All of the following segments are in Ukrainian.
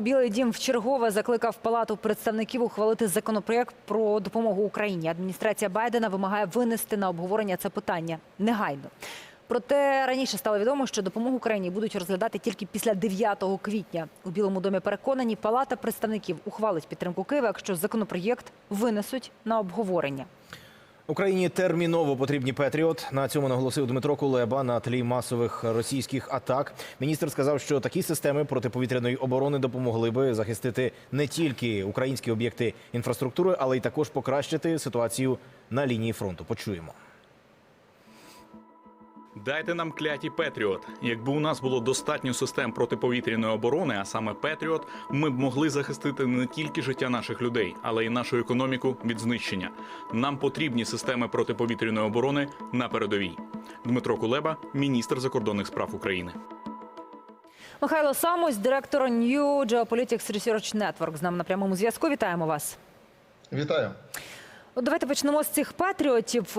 Білий Дім вчергове закликав Палату представників ухвалити законопроєкт про допомогу Україні. Адміністрація Байдена вимагає винести на обговорення це питання негайно. Проте раніше стало відомо, що допомогу Україні будуть розглядати тільки після 9 квітня. У Білому домі переконані, Палата представників ухвалить підтримку Києва, якщо законопроєкт винесуть на обговорення. Україні терміново потрібні Петріот. На цьому наголосив Дмитро Кулеба на тлі масових російських атак. Міністр сказав, що такі системи протиповітряної оборони допомогли би захистити не тільки українські об'єкти інфраструктури, але й також покращити ситуацію на лінії фронту. Почуємо. Дайте нам кляті Петріот. Якби у нас було достатньо систем протиповітряної оборони, а саме Петріот, ми б могли захистити не тільки життя наших людей, але й нашу економіку від знищення. Нам потрібні системи протиповітряної оборони на передовій. Дмитро Кулеба, міністр закордонних справ України. Михайло Самось, директор New Geopolitics Research Network, з нами на прямому зв'язку. Вітаємо вас. Вітаю. От давайте почнемо з цих патріотів.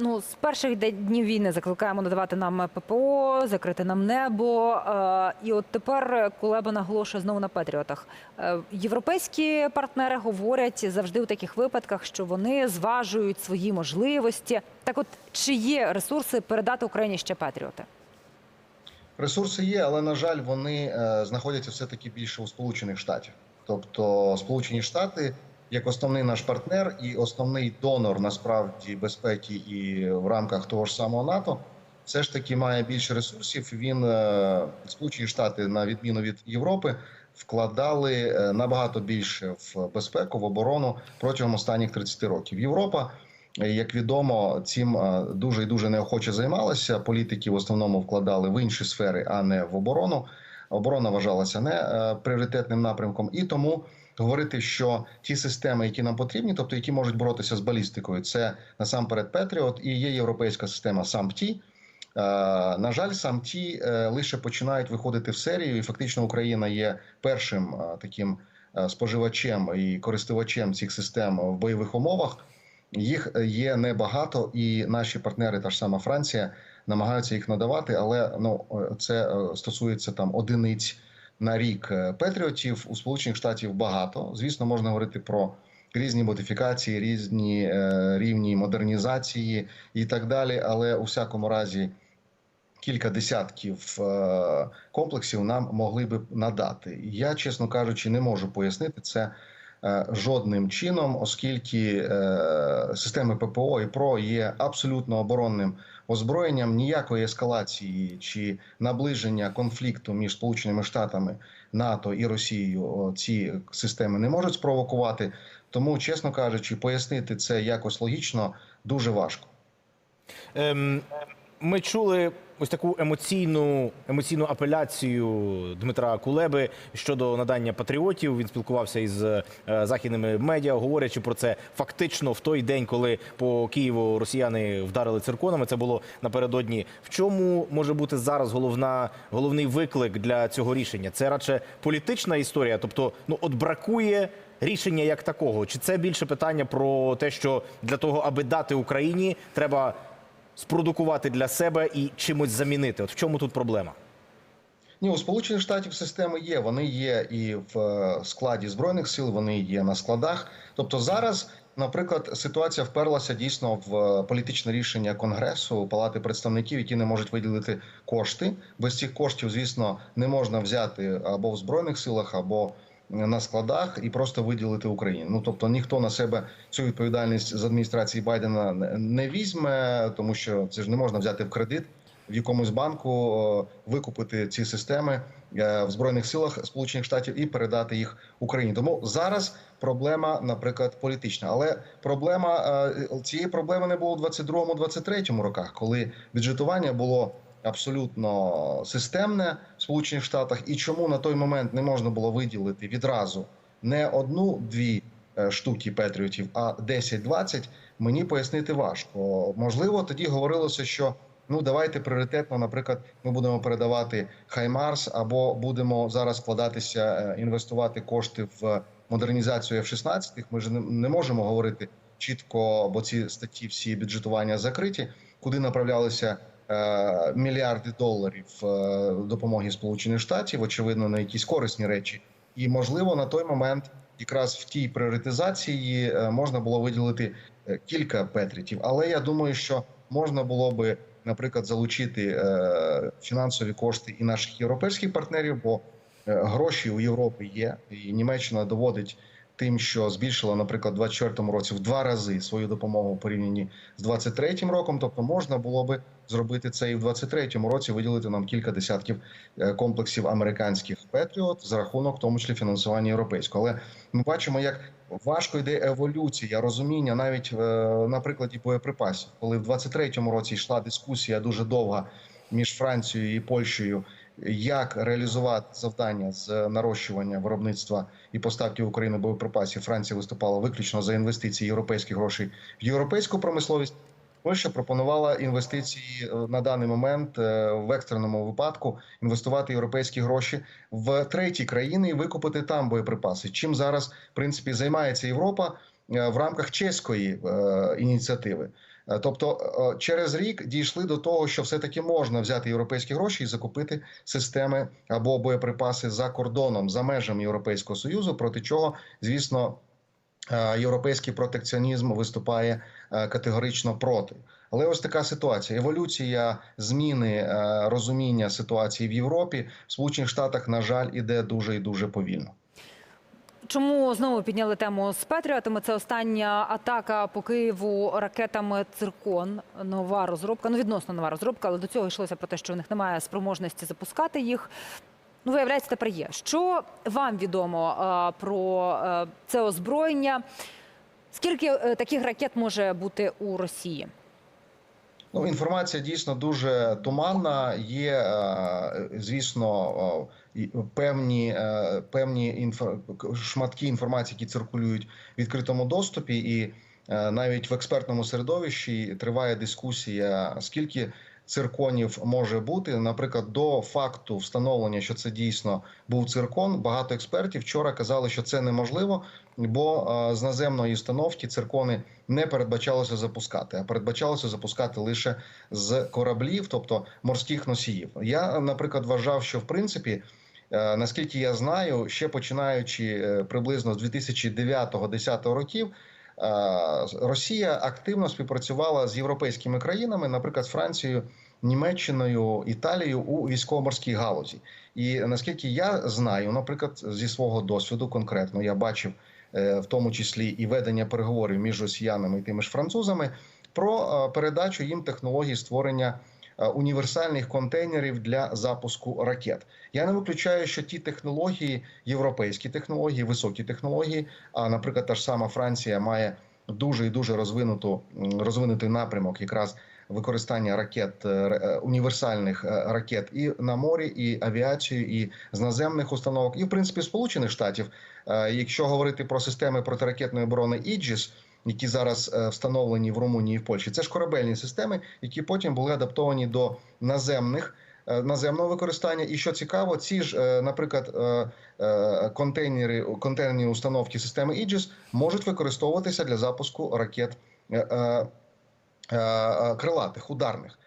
Ну, з перших днів війни закликаємо надавати нам ППО, закрити нам небо. Е, І от тепер Кулеба наголошує знову на патріотах. Е, Європейські партнери говорять завжди у таких випадках, що вони зважують свої можливості. Так, от чи є ресурси передати Україні ще патріоти? Ресурси є, але на жаль, вони е, знаходяться все таки більше у Сполучених Штатів. Тобто, Сполучені Штати як основний наш партнер і основний донор насправді безпеки і в рамках того ж самого НАТО, все ж таки має більше ресурсів. Він е, Сполучені Штати, на відміну від Європи, вкладали е, набагато більше в безпеку, в оборону протягом останніх 30 років. Європа. Як відомо, цим е, дуже і дуже неохоче займалася. Політики в основному вкладали в інші сфери, а не в оборону. Оборона вважалася не е, пріоритетним напрямком, і тому говорити, що ті системи, які нам потрібні, тобто які можуть боротися з балістикою, це насамперед Петріот і є європейська система САМПТІ. Е, На жаль, САМТі е, лише починають виходити в серію, і фактично Україна є першим е, таким споживачем і користувачем цих систем в бойових умовах. Їх є небагато, і наші партнери, та ж сама Франція, намагаються їх надавати, але ну це стосується там одиниць на рік Петріотів патріотів у Сполучених Штатів багато. Звісно, можна говорити про різні модифікації, різні е, рівні модернізації і так далі. Але у всякому разі. Кілька десятків е, комплексів нам могли би надати. Я, чесно кажучи, не можу пояснити це е, жодним чином, оскільки е, системи ППО і ПРО є абсолютно оборонним озброєнням. Ніякої ескалації чи наближення конфлікту між Сполученими Штатами, НАТО і Росією ці системи не можуть спровокувати. Тому, чесно кажучи, пояснити це якось логічно дуже важко. Ем, ми чули ось таку емоційну емоційну апеляцію Дмитра Кулеби щодо надання патріотів. Він спілкувався із е, західними медіа, говорячи про це фактично в той день, коли по Києву росіяни вдарили цирконами. Це було напередодні. В чому може бути зараз головна головний виклик для цього рішення? Це радше політична історія, тобто, ну от бракує. Рішення як такого, чи це більше питання про те, що для того, аби дати Україні, треба спродукувати для себе і чимось замінити. От в чому тут проблема? Ні, у Сполучених Штатів системи є. Вони є і в е, складі збройних сил, вони є на складах. Тобто зараз, наприклад, ситуація вперлася дійсно в е, політичне рішення Конгресу, Палати представників, які не можуть виділити кошти. Без цих коштів, звісно, не можна взяти або в збройних силах, або на складах і просто виділити Україні. Ну тобто ніхто на себе цю відповідальність з адміністрації Байдена не- візьме, тому що це ж не можна взяти в кредит в якомусь банку, викупити ці системи е, в збройних силах Сполучених Штатів і передати їх Україні. Тому зараз проблема, наприклад, політична, але проблема е, цієї проблеми не було у 22-23 роках, коли бюджетування було абсолютно системне в Сполучених Штатах, і чому на той момент не можна було виділити відразу не одну-дві е, штуки Петріотів, а 10-20, мені пояснити важко. Можливо, тоді говорилося, що ну давайте пріоритетно, наприклад, ми будемо передавати Хаймарс, або будемо зараз вкладатися, е, інвестувати кошти в модернізацію F-16. Ми ж не- можемо говорити чітко, бо ці статті всі бюджетування закриті, куди направлялися мільярди доларів е, допомоги Сполучених Штатів, очевидно, на якісь корисні речі І можливо на той момент, якраз в тій пріоритизації е, можна було виділити е, кілька петрітів. Але я думаю, що можна було би, наприклад, залучити е, фінансові кошти і наших європейських партнерів, бо е, гроші у Європи є, і Німеччина доводить. Тим, що збільшила, наприклад, у 24-му році в два рази свою допомогу в порівнянні з 23-м роком, тобто можна було би зробити це і в 23-му році, виділити нам кілька десятків е, комплексів американських Петріот за рахунок, в тому числі фінансування європейського. Але ми бачимо, як важко йде еволюція розуміння навіть е, на прикладі боєприпасів, коли в 23-му році йшла дискусія дуже довга між Францією і Польщею. Як реалізувати завдання з нарощування виробництва і поставки в Україну боєприпасів? Франція виступала виключно за інвестиції європейських грошей в європейську промисловість. Польща пропонувала інвестиції е, на даний момент е, в екстреному випадку інвестувати європейські гроші в треті країни і викупити там боєприпаси. Чим зараз в принципі займається Європа е, в рамках чеської ініціативи. Е, Тобто через рік дійшли до того, що все-таки можна взяти європейські гроші і закупити системи або боєприпаси за кордоном, за межами Європейського союзу, проти чого, звісно, е, європейський протекціонізм виступає е, категорично проти. Але ось така ситуація: еволюція зміни розуміння ситуації в Європі в Сполучених Штатах, на жаль, іде дуже і дуже повільно. Чому знову підняли тему з Петріотами? Це остання атака по Києву ракетами Циркон. Нова розробка, ну відносно нова розробка, але до цього йшлося про те, що у них немає спроможності запускати їх. Ну, виявляється, тепер є. Що вам відомо е, про е, це озброєння? Скільки е, таких ракет може бути у Росії? Ну, інформація дійсно дуже туманна. Є, е, звісно, певні, е, певні інфо... шматки інформації, які циркулюють в відкритому доступі, і е, навіть в експертному середовищі триває дискусія, скільки цирконів може бути. Наприклад, до факту встановлення, що це дійсно був циркон, багато експертів вчора казали, що це неможливо, бо е, з наземної установки циркони не передбачалося запускати, а передбачалося запускати лише з кораблів, тобто морських носіїв. Я, наприклад, вважав, що в принципі. е, Наскільки я знаю, ще починаючи е, приблизно з 2009-2010 років, Росія активно співпрацювала з європейськими країнами, наприклад, з Францією, Німеччиною, Італією у військово-морській галузі. І наскільки я знаю, наприклад, зі свого досвіду конкретно я бачив е, в тому числі і ведення переговорів між росіянами і тими ж французами про е, передачу їм технологій створення е, універсальних контейнерів для запуску ракет. Я не виключаю, що ті технології, європейські технології, високі технології, а наприклад, та ж сама Франція має дуже і дуже розвинуту розвинутий напрямок, якраз використання ракет е, е, універсальних е, ракет і на морі, і авіацію, і з наземних установок, і в принципі Сполучених Штатів. Е, Якщо говорити про системи протиракетної оборони «Іджіс», які зараз е, встановлені в Румунії і в Польщі, це ж корабельні системи, які потім були адаптовані до наземних. е, Наземного використання, і що цікаво, ці ж, е, наприклад, контейнери, контейнерні установки системи Aegis можуть використовуватися для запуску ракет крилатих, ударних,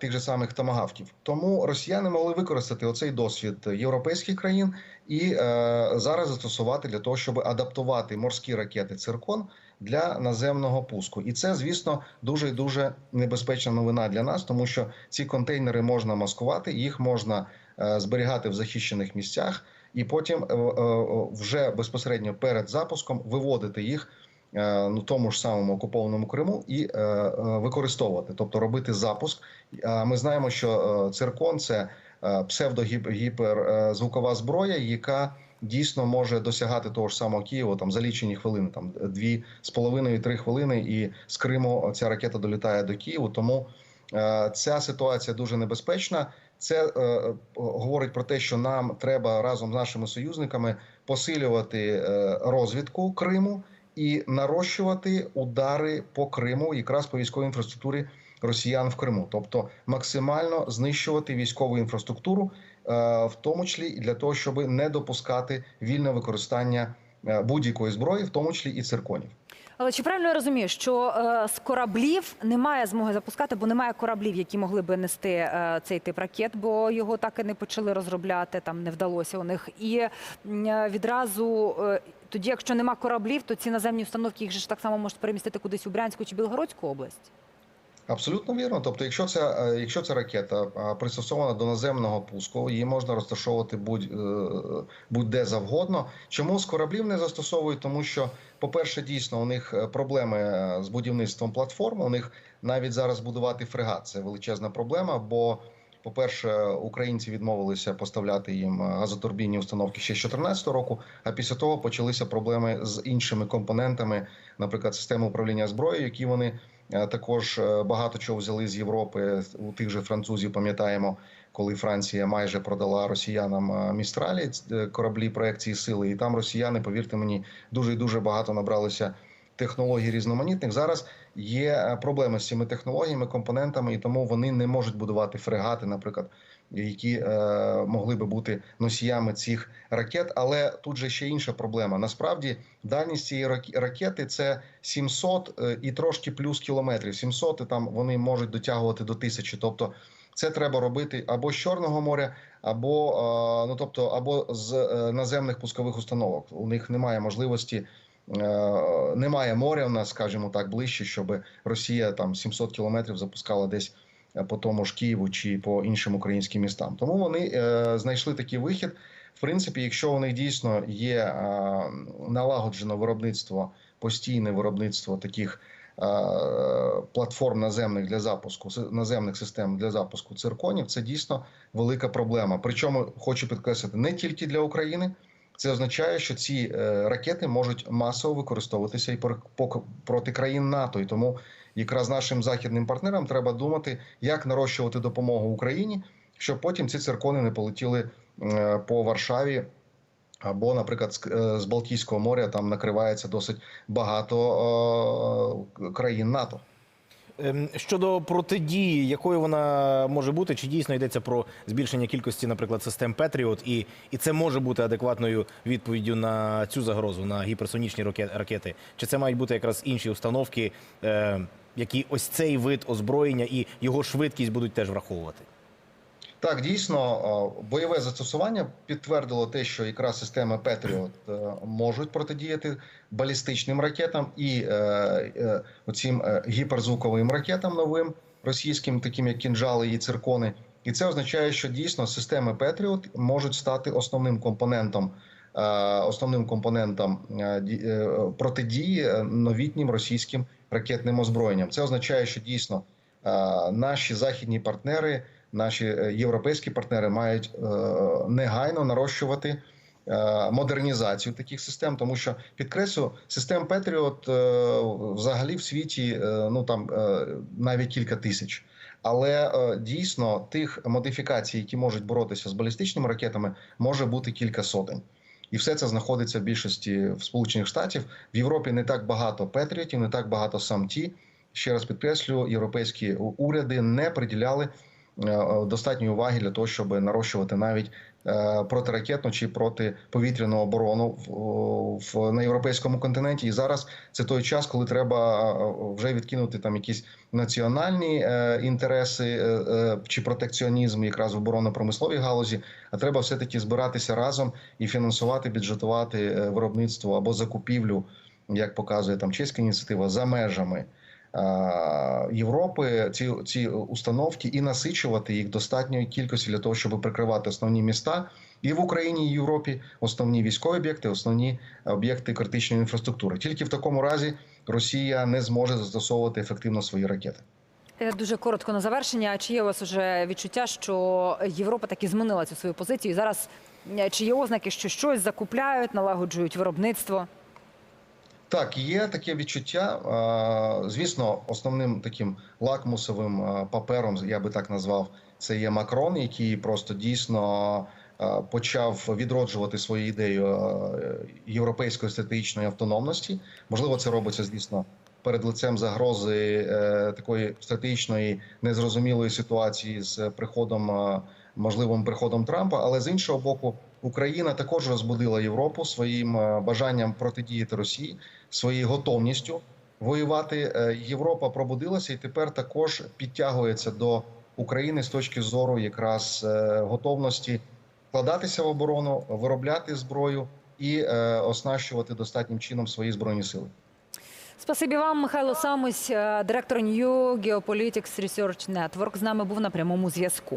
тих же самих томагавків. Тому росіяни могли використати оцей досвід європейських країн і е, зараз застосувати для того, щоб адаптувати морські ракети циркон для наземного пуску. І це, звісно, дуже і дуже небезпечна новина для нас, тому що ці контейнери можна маскувати, їх можна е, зберігати в захищених місцях, і потім е, е, вже безпосередньо перед запуском виводити їх ну, тому ж самому окупованому Криму і е, е, використовувати, тобто робити запуск. А Ми знаємо, що е, циркон це псевдогіперзвукова зброя, яка дійсно може досягати того ж самого Києва там за лічені хвилини, там дві з половиною три хвилини, і з Криму ця ракета долітає до Києва. Тому е, ця ситуація дуже небезпечна. Це е, говорить про те, що нам треба разом з нашими союзниками посилювати е, розвідку Криму і нарощувати удари по Криму, якраз по військовій інфраструктурі росіян в Криму, тобто максимально знищувати військову інфраструктуру, е, в тому числі і для того, щоб не допускати вільне використання е, будь-якої зброї, в тому числі і цирконів. Але чи правильно я розумію, що е, з кораблів немає змоги запускати, бо немає кораблів, які могли би нести е, цей тип ракет, бо його так і не почали розробляти, там не вдалося у них. І е, відразу е, тоді, якщо нема кораблів, то ці наземні установки їх ж так само можуть перемістити кудись у Брянську чи Білгородську область. Абсолютно вірно. Тобто, якщо це якщо ця ракета пристосована до наземного пуску, її можна розташовувати будь, е, будь-де завгодно. Чому з кораблів не застосовують? Тому що, по-перше, дійсно у них е, проблеми е, з будівництвом платформи. У них навіть зараз будувати фрегат це величезна проблема. Бо, по-перше, українці відмовилися поставляти їм газотурбінні установки ще з 2014 року. А після того почалися проблеми з іншими компонентами, наприклад, системи управління зброєю, які вони. Е, Також е, багато чого взяли з Європи. У тих же французів пам'ятаємо, коли Франція майже продала росіянам е, містралі кораблі проекції сили, і там росіяни, повірте мені, дуже і дуже багато набралися технологій різноманітних. Зараз є е, проблеми з цими технологіями, компонентами, і тому вони не можуть будувати фрегати, наприклад, які е, могли би бути носіями цих ракет. Але тут же ще інша проблема. Насправді дальність цієї рак- ракети це 700 е, і трошки плюс кілометрів. 700 і там вони можуть дотягувати до 1000. Тобто це треба робити або з Чорного моря, або е, ну тобто, або з наземних пускових установок. У них немає можливості. Е, Немає моря у нас, скажімо так, ближче, щоб Росія там 700 кілометрів запускала десь е, по тому ж Києву чи по іншим українським містам. Тому вони е, знайшли такий вихід. В принципі, якщо у них дійсно є налагоджено виробництво, постійне виробництво таких платформ наземних для запуску, наземних систем для запуску цирконів, це дійсно велика проблема. Причому хочу підкреслити не тільки для України. Це означає, що ці е, ракети можуть масово використовуватися і проти країн НАТО. І тому якраз нашим західним партнерам треба думати, як нарощувати допомогу Україні, щоб потім ці циркони не полетіли е, по Варшаві. Або, наприклад, е, з Балтійського моря там накривається досить багато країн НАТО. Ем, Щодо протидії, якою вона може бути, чи дійсно йдеться про збільшення кількості, наприклад, систем Петріот, і, і це може бути адекватною відповіддю на цю загрозу, на гіперсонічні раке- ракети? Чи це мають бути якраз інші установки, е, які ось цей вид озброєння і його швидкість будуть теж враховувати? Так, дійсно, е, бойове застосування підтвердило те, що якраз системи Петріот можуть протидіяти балістичним ракетам і е, е, оцім е, гіперзвуковим ракетам новим російським, таким як кінжали і циркони. І це означає, що дійсно системи Петріот можуть стати основним компонентом. е, Основним компонентом е, е, протидії е, новітнім російським ракетним озброєнням. Це означає, що дійсно е, наші західні партнери наші е, європейські партнери мають е, негайно нарощувати е, модернізацію таких систем, тому що підкреслю, систем Петріот взагалі в світі ну там навіть кілька тисяч. Але дійсно тих модифікацій, які можуть боротися з балістичними ракетами, може бути кілька сотень. І все це знаходиться в більшості в Сполучених Штатів. В Європі не так багато Петріотів, не так багато самті. Ще раз підкреслю, європейські уряди не приділяли достатньої уваги для того, щоб нарощувати навіть е, протиракетну чи протиповітряну оборону в, на європейському континенті. І зараз це той час, коли треба е, вже відкинути там якісь національні е, інтереси е, е, чи протекціонізм, якраз в оборонно-промисловій галузі. А треба все таки збиратися разом і фінансувати, бюджетувати е, виробництво або закупівлю, як показує там чеська ініціатива, за межами. Е, Європи ці, ці установки і насичувати їх достатньої кількості для того, щоб прикривати основні міста і в Україні, і в Європі основні військові об'єкти, основні об'єкти критичної інфраструктури. Тільки в такому разі Росія не зможе застосовувати ефективно свої ракети. Е, Дуже коротко на завершення. Чи є у вас уже відчуття, що Європа таки змінила цю свою позицію? І зараз е, чи є ознаки, що щось закупляють, налагоджують виробництво? Так, є таке відчуття. Звісно, основним таким лакмусовим папером, я би так назвав, це є Макрон, який просто дійсно почав відроджувати свою ідею європейської стратегічної автономності. Можливо, це робиться, звісно, перед лицем загрози е, такої стратегічної незрозумілої ситуації з приходом, можливим приходом Трампа, але з іншого боку. Україна також розбудила Європу своїм е, бажанням протидіяти Росії, своєю готовністю воювати. Е, Європа пробудилася і тепер також підтягується до України з точки зору якраз е, готовності вкладатися в оборону, виробляти зброю і оснащувати достатнім чином свої збройні сили. Спасибі вам, Михайло Самось, е, директор New Geopolitics Research Network. З нами був на прямому зв'язку.